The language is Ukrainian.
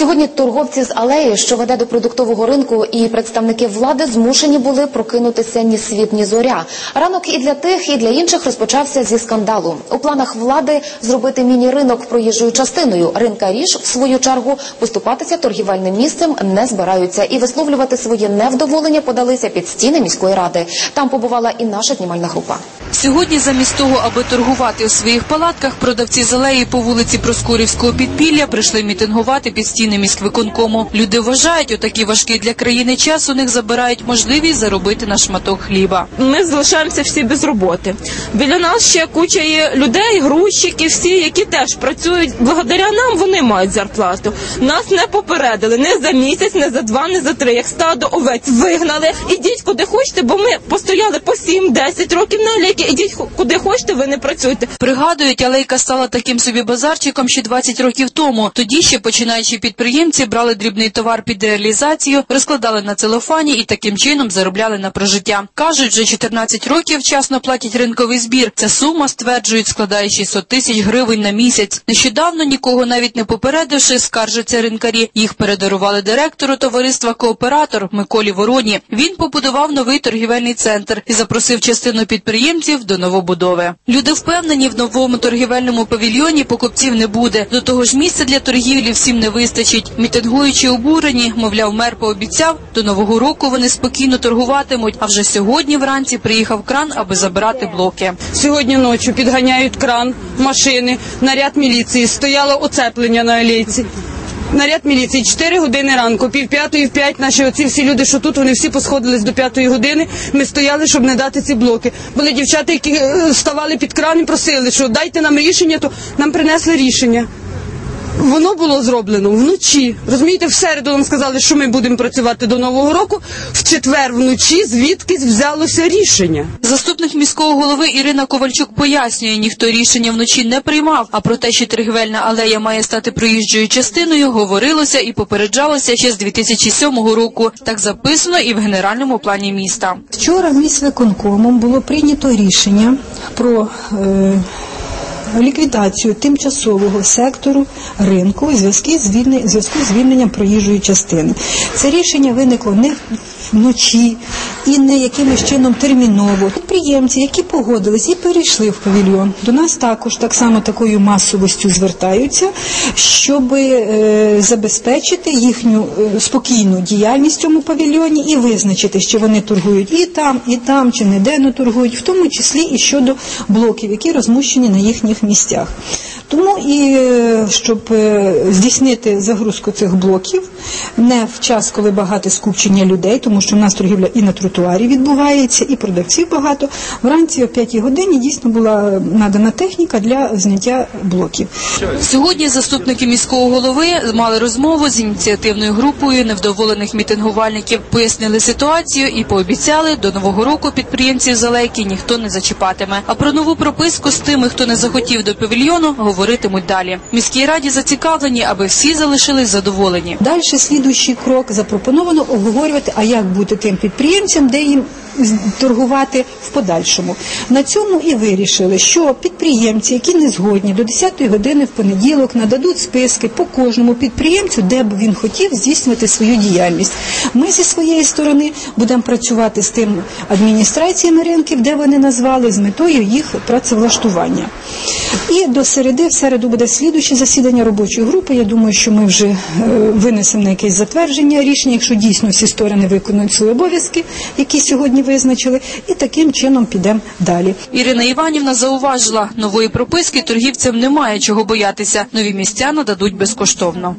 Сьогодні торговці з алеї, що веде до продуктового ринку, і представники влади змушені були прокинутися ні світ, ні зоря. Ранок і для тих, і для інших розпочався зі скандалу. У планах влади зробити міні-ринок проїжджою частиною. Ринкарі ж, в свою чергу, поступатися торгівельним місцем не збираються і висловлювати своє невдоволення подалися під стіни міської ради. Там побувала і наша знімальна група. Сьогодні замість того, аби торгувати у своїх палатках, продавці з алеї по вулиці Проскурівського підпілля прийшли мітингувати під стіни міськвиконкому. Люди вважають, у такий важкий для країни час у них забирають можливість заробити на шматок хліба. ми залишаємося всі без роботи. Біля нас ще куча є людей, грузчики, всі, які теж працюють. Благодаря нам вони мають зарплату. Нас не попередили не за місяць, не за два, не за три. Як стадо овець вигнали. Ідіть куди хочете, бо ми постояли по 7-10 років на ліки. Ідіть куди хочете, ви не працюєте. Пригадують, алейка стала таким собі базарчиком ще 20 років тому. Тоді ще починаючи підприємці брали дрібний товар під реалізацію, розкладали на целофані і таким чином заробляли на прожиття. Кажуть, вже 14 років вчасно платять ринковий збір. Ця сума, стверджують, складає 600 тисяч гривень на місяць. Нещодавно нікого навіть не попередивши, скаржаться ринкарі. Їх передарували директору товариства Кооператор Миколі Вороні. Він побудував новий торгівельний центр і запросив частину підприємців до новобудови. Люди впевнені, в новому торгівельному павільйоні покупців не буде. До того ж, місця для торгівлі всім не вистачить. Мітингуючи обурені, мовляв, мер пообіцяв, до нового року вони спокійно торгуватимуть. А вже сьогодні вранці приїхав кран, аби забирати блоки. Сьогодні ночі підганяють кран, машини, наряд міліції, стояло оцеплення на алейці. Наряд міліції 4 години ранку, пів п'ятої, в п'ять наші оці всі люди, що тут, вони всі посходились до п'ятої години. Ми стояли, щоб не дати ці блоки. Були дівчата, які е, ставали під кран і просили, що дайте нам рішення, то нам принесли рішення. Воно було зроблено вночі. Розумієте, в середу нам сказали, що ми будемо працювати до нового року. В четвер вночі звідкись взялося рішення. Заступник міського голови Ірина Ковальчук пояснює, ніхто рішення вночі не приймав. А про те, що торгівельна алея має стати проїжджою частиною, говорилося і попереджалося ще з 2007 року. Так записано і в генеральному плані міста. Вчора міськвиконкомом було прийнято рішення про е, ліквідацію тимчасового сектору ринку у зв'язку з звільненням, проїжджої частини. Це рішення виникло не вночі і не якимось чином терміново. Підприємці, які погодились і перейшли в павільйон, до нас також так само такою масовістю звертаються, щоб е, забезпечити їхню е, спокійну діяльність в цьому павільйоні і визначити, що вони торгують і там, і там, чи не торгують, в тому числі і щодо блоків, які розміщені на їхніх місцях. Тому і е, щоб здійснити загрузку цих блоків не в час, коли багато скупчення людей, тому що в нас торгівля і на тротуарі відбувається, і продавців багато. Вранці о 5 годині дійсно була надана техніка для зняття блоків. Сьогодні заступники міського голови мали розмову з ініціативною групою невдоволених мітингувальників, пояснили ситуацію і пообіцяли, до нового року підприємців з алейки ніхто не зачіпатиме. А про нову прописку з тими, хто не захотів до павільйону, говоритимуть далі. Міській раді зацікавлені, аби всі залишились задоволені. Далі слідуючий крок запропоновано обговорювати, а як бути тим підприємцям, де їм з- торгувати в подальшому. На цьому і вирішили, що підприємці, які не згодні до 10-ї години в понеділок нададуть списки по кожному підприємцю, де б він хотів здійснювати свою діяльність. Ми зі своєї сторони будемо працювати з тим адміністраціями ринків, де вони назвали, з метою їх працевлаштування. І до середи, в середу буде слідуюче засідання робочої групи. Я думаю, що ми вже е, винесемо на якесь затвердження рішення, якщо дійсно всі сторони виконують свої обов'язки, які сьогодні визначили, і таким чином підемо далі. Ірина Іванівна зауважила, нової прописки торгівцям немає чого боятися. Нові місця нададуть безкоштовно.